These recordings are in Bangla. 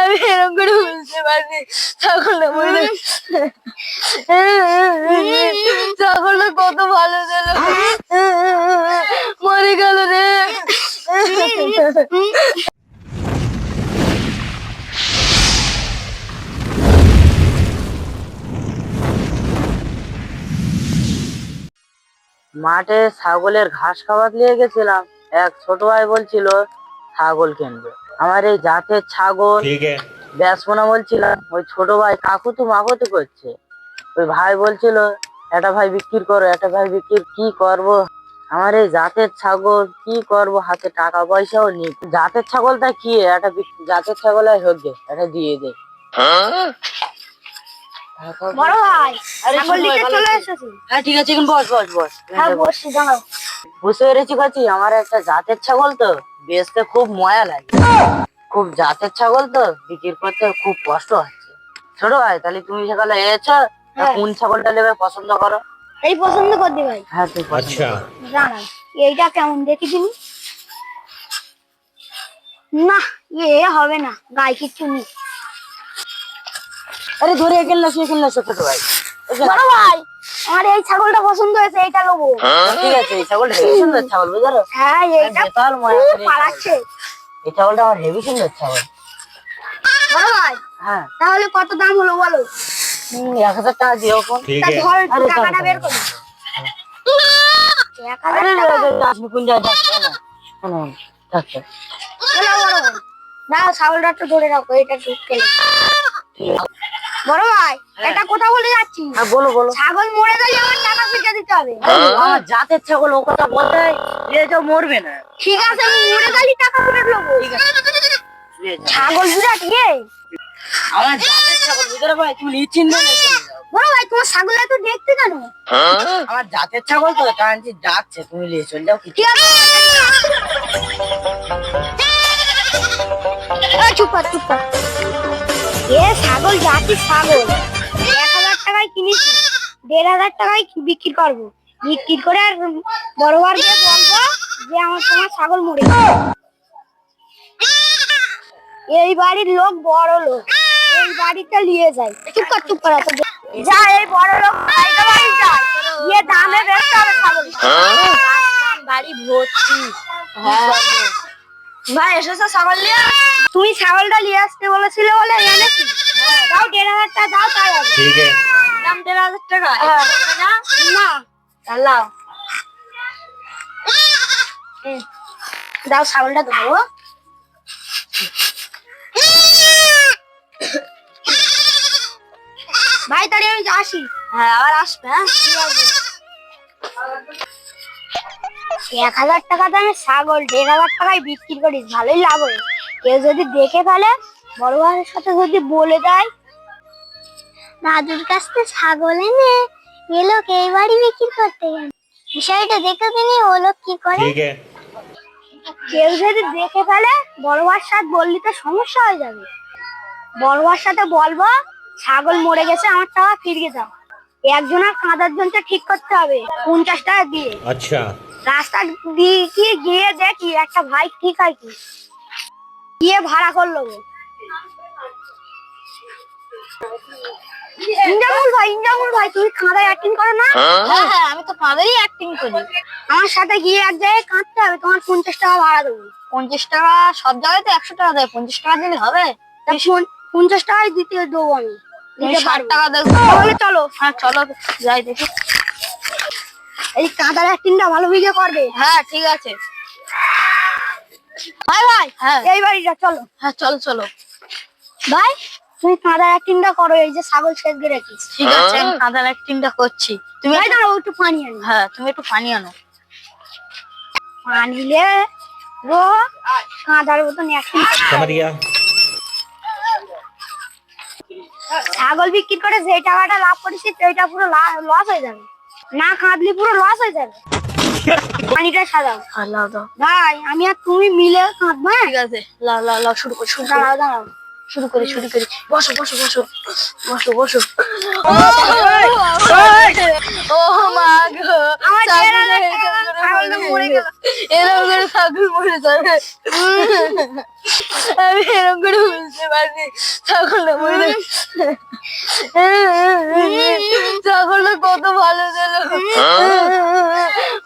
আমি এরকম করে বুঝতে পারিনি। ছাগলটা মরে ছাগলটা কত ভালো ছিল। মরে গেল রে। মাঠে ছাগলের ঘাস খাবার নিয়ে গেছিলাম। এক ছোট ভাই বলছিল, ছাগল কিনবে। আমার এই জাতের ছাগল ব্যাসপোনা বলছিলাম ওই ছোট ভাই কাকু তো মাকুতু করছে। ওই ভাই বলছিল একটা ভাই বিক্রি করো একটা ভাই বিক্রি কি করব? আমার এই জাতের ছাগল কি করব? হাতে টাকা পয়সাও নেই। জাতের ছাগলটা কি? একটা জাতের ছাগল আর হোক এটা দিয়ে দে। হ্যাঁ, ঠিক আছে বুঝতে পেরেছি আমার একটা জাতের ছাগল তো। বেচতে খুব ময়া লাগে। খুব জাতের ছাগল তো বিক্রির করতে খুব কষ্ট হচ্ছে। ছোট ভাই তাহলে তুমি সকালে এসেছ হ্যাঁ। কোন ছাগলটা নেবে পছন্দ করো? এই পছন্দ করবি ভাই। হ্যাঁ তুই আচ্ছা। দাঁড়া এইটা কেমন দেখি তুমি? না এ হবে না গাই কিচ্ছু নেই। আরে ধরে এখানে লাসো এখানে লাসো ছোট ভাই। বড় ভাই! আমার এই ছাগলটা পছন্দ হয়েছে এইটা লোবো হ্যাঁ? ঠিক আছে এই ছাগলটা হেভি সুন্দর ছাগল বুঝারো হ্যাঁ এই ছাগলটা আমার হেভি সুন্দর ছাগল। বড় ভাই হ্যাঁ। তাহলে কত দাম হলো বলো? এক হাজার টাকা দিও কোন জায়গায় না ছাগলটা একটু ধরে রাখো এটা ঢুকতে বড় ভাই এটা কোথা বলে যাচ্ছি। হ্যাঁ বলো বলো। ছাগল মরে গেলে আমার টাকা ফিরে দিতে হবে। আমার জাতের ছাগল ও কথা বলতে এ তো মরবে না। ঠিক আছে আমি মরে গেলে টাকা ফিরে দেবো। এ যা। ছাগল বিরাট ইয়ে আমার জাতের ছাগল বুঝতে ভাই তুমি নিশ্চিন্ত হয়ে বড় ভাই তোমার ছাগল এত দেখতে কেন? আমার জাতের ছাগল তো টানছি ডাকছে তুমি নিয়ে চলে যাও কি ঠিক আছে। চুপ কর চুপ কর। এ ছাগল জাতি ছাগল। এক হাজার টাকায় কিনেছি দেড় হাজার টাকায় বিক্রি করব। বিক্রি করে আর বড় বার গিয়ে বলব যে আমার তোমার ছাগল মরে। এই বাড়ির লোক বড় লোক। এই বাড়িটা নিয়ে যায় চুপ কর চুপ কর এত যা এই বড় লোক বাড়ি যা। গিয়ে দামে বেচতে হবে ছাগল বাড়ি ভর্তি। ভাই এসেছ ছাগল নিয়ে? তুমি ছাগলটা নিয়ে আসতে বলেছিলে বলে এনেছি হ্যাঁ, দাও দেড় হাজার টাকা দাও তার ঠিক দাম দেড় হাজার টাকা? হ্যাঁ। না। না দাও। দাও ছাগলটা ধরো। ভাই তাহলে আমি আসি। হ্যাঁ আবার আসবে হ্যাঁ? এক হাজার টাকা দামে ছাগল দেড় হাজার টাকায় বিক্রি করিস ভালোই লাভ হয়েছে কেউ যদি দেখে ফেলে বড় ভাইয়ের সাথে যদি বলে দেয় দাদুর কাছ থেকে ছাগল এনে এ এই বাড়ি বিক্রি করতে গেল। বিষয়টা দেখে তিনি ও লোক কি করে? কেউ যদি দেখে ফেলে বড়বার সাথে বললি তো সমস্যা হয়ে যাবে। বড়বার সাথে বলব ছাগল মরে গেছে আমার টাকা ফিরিয়ে দাও। একজনের কাঁদার জন্য ঠিক করতে হবে পঞ্চাশ টাকা দিয়ে। আচ্ছা। রাস্তা দিয়ে গিয়ে দেখি একটা ভাই কি খায় কি গিয়ে ভাড়া করল গো। ভাই ইন্দ্রামুল ভাই তুমি কাঁদায় অ্যাক্টিং করো না? হ্যাঁ? হ্যাঁ আমি তো কাঁদারই অ্যাক্টিং করি। আমার সাথে গিয়ে এক জায়গায় কাঁদতে হবে তোমার পঞ্চাশ টাকা ভাড়া দেবো। পঞ্চাশ টাকা সব জায়গায় তো একশো টাকা দেয় পঞ্চাশ টাকা দিলে হবে? পঞ্চাশ টাকাই দিতে দেবো আমি। ষাট টাকা দেবো। তাহলে চলো। হ্যাঁ চলো যাই দেখি। এই কাদার টিনটা ভালো ভিজে করবে। হ্যাঁ ঠিক আছে। ভাই ভাই হ্যাঁ। এই বাড়িটা চলো। হ্যাঁ চলো চলো। ভাই তুমি কাদার অ্যাক্টিংটা করো এই যে ছাগল ছেঁকে রেখেছি ঠিক হ্যাঁ। আছে আমি কাদার টিনটা করছি। তুমি ভাই দাঁড়াও একটু পানি আনো। হ্যাঁ তুমি একটু পানি আনো। পানিলে রো কাদার মতন অ্যাক্টিং কামারিয়া ছাগল বিক্রি করে যে টাকাটা লাভ করেছি সেইটা পুরো লস হয়ে যাবে। না কাঁদলি পুরো লস হয়ে যাবে। পানিটা দাও। ভাই আমি আর তুমি মিলে কাঁদবো হ্যাঁ? ঠিক আছে। লাও লাও লাও শুরু করি শুরু দাঁড়াও দাঁড়াও। শুরু করি শুরু করি। বসো বসো বসো। বসো বসো। ও মা গো। এরকম করে ছাগল মরে যাবে। আমি এরকম করে বুঝতে পারিনি ছাগলটা মরে ছাগলটা কত ভালো ছিল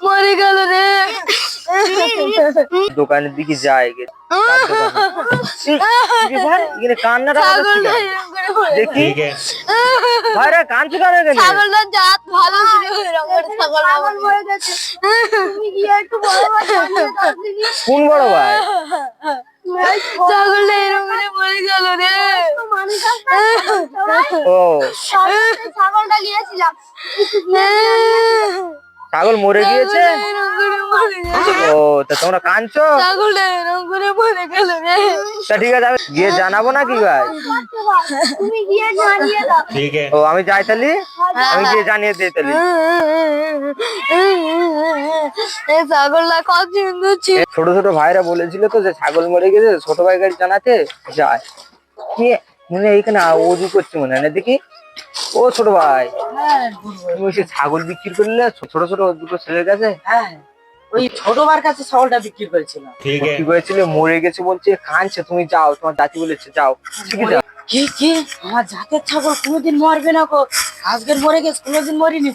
মরে গেল রে দোকানের দিকে যায় গে। তার দোকানে। এই, এই ভাই, এখানে কান্নাটা হচ্ছে ছাগলটা কেন? এরকম করে মরে দেখি ভাই রে কাঁদছো কেন এখানে ছাগলটার জাত ভালো ছিল এরকম করে ছাগল ছাগল মরে গেছে। তুমি গিয়ে একটু বড় ভাই জানিয়ে দাও দিদি। কোন বড় ভাই? ছাগলটা এরকম করে মরে গেল রে। তো মানুষ আসবে না, সবাই ও। সবাই ছাগলটা গিয়েছিলাম। ছাগল মরে গিয়েছে? ও তা তোমরা কাঁদছো? ছাগলটা এরকম করে মরে গেল রে। তা ঠিক আছে আমি গিয়ে জানাব নাকি ভাই? করতে পারো। তুমি গিয়ে জানিয়ে দাও। ও আমি যাই তাহলে? আমি গিয়ে জানিয়ে দিই তাহলে। এই ছাগলটা কত সুন্দর ছিল। ছোট ছোট ভাইরা বলেছিল তো যে ছাগল মরে গেছে ছোট ভাই গাড়ি জানাতে যায়। কি মনে হয় এইখানে ওজু করছে মনে হয়। না দেখি। ও ছোট ভাই। তুমি ওই সে ছাগল বিক্রি করলে ছোট ছোট দুটো ছেলের কাছে? হ্যাঁ ওই ছোট বার কাছে ছাগলটা বিক্রি করেছিলাম কি করেছিল? মরে গেছে বলছে কাঁদছে তুমি যাও তোমার দাদি বলেছে যাও। ঠিক আছে। কি কি? আমার জাতের ছাগল কোনোদিন মরবে না গো। আজকের মরে গেছে কোনোদিন মরিনি।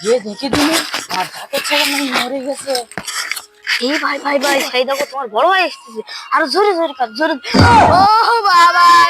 গিয়ে দেখে দিনি আমার জাতের ছাগল নাকি মরে গেছে। এই ভাই ভাই ভাই সেই দেখো তোমার বড় ভাই এসেছে। আরও জোরে জোরে কাজ জোরে। ও বাবা!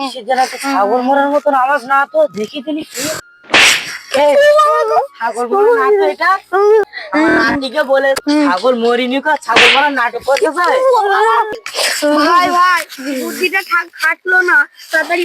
কিসের যেন একটা ছাগল মরার মতন আওয়াজ না তো দেখি তিনি ছাগল মরার না তো এটা? আমার নাতিকে বলে ছাগল মরিনি কা ছাগল মরার নাটক করতে চায়। ভাই ভাই বুদ্ধিটা খাটলো না তাড়াতাড়ি